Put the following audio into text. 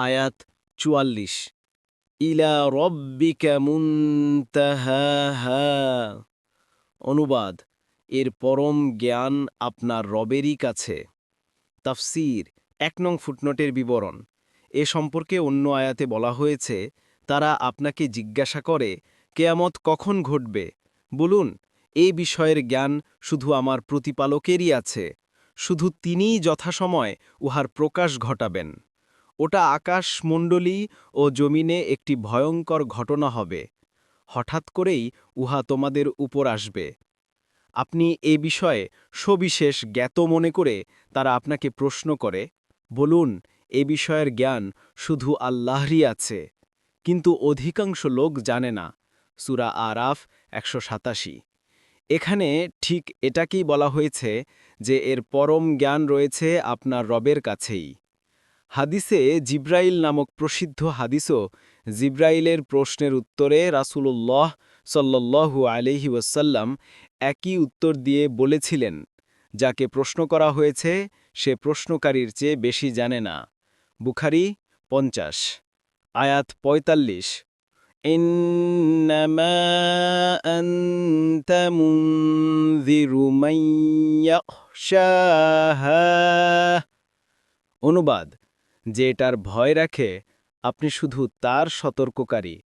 আয়াত চুয়াল্লিশ। ইলা মুনতাহাহা। অনুবাদ, এর পরম জ্ঞান আপনার রবেরই কাছে। তাফসির, এক নং ফুটনোটের বিবরণ। এ সম্পর্কে অন্য আয়াতে বলা হয়েছে, তারা আপনাকে জিজ্ঞাসা করে, কেয়ামত কখন ঘটবে? বলুন এই বিষয়ের জ্ঞান শুধু আমার প্রতিপালকেরই আছে, শুধু তিনিই যথাসময় উহার প্রকাশ ঘটাবেন। ওটা আকাশমণ্ডলী ও জমিনে একটি ভয়ঙ্কর ঘটনা হবে। হঠাৎ করেই উহা তোমাদের উপর আসবে। আপনি এ বিষয়ে সবিশেষ জ্ঞাত মনে করে তারা আপনাকে প্রশ্ন করে, বলুন, এ বিষয়ের জ্ঞান শুধু আল্লাহরই আছে। কিন্তু অধিকাংশ লোক জানে না। সুরা আরাফ একশো সাতাশি। এখানে ঠিক এটাকেই বলা হয়েছে যে এর পরম জ্ঞান রয়েছে আপনার রবের কাছেই। হাদিসে জিব্রাইল নামক প্রসিদ্ধ হাদিসও জিব্রাইলের প্রশ্নের উত্তরে রাসূলুল্লাহ সাল্লাল্লাহু আলহি ওয়াসাল্লাম একই উত্তর দিয়ে বলেছিলেন যাকে প্রশ্ন করা হয়েছে সে প্রশ্নকারীর চেয়ে বেশি জানে না বুখারি পঞ্চাশ আয়াত পঁয়তাল্লিশ إنما أنت منذر من يخشاها অনুবাদ যে এটার ভয় রাখে আপনি শুধু তার সতর্ককারী।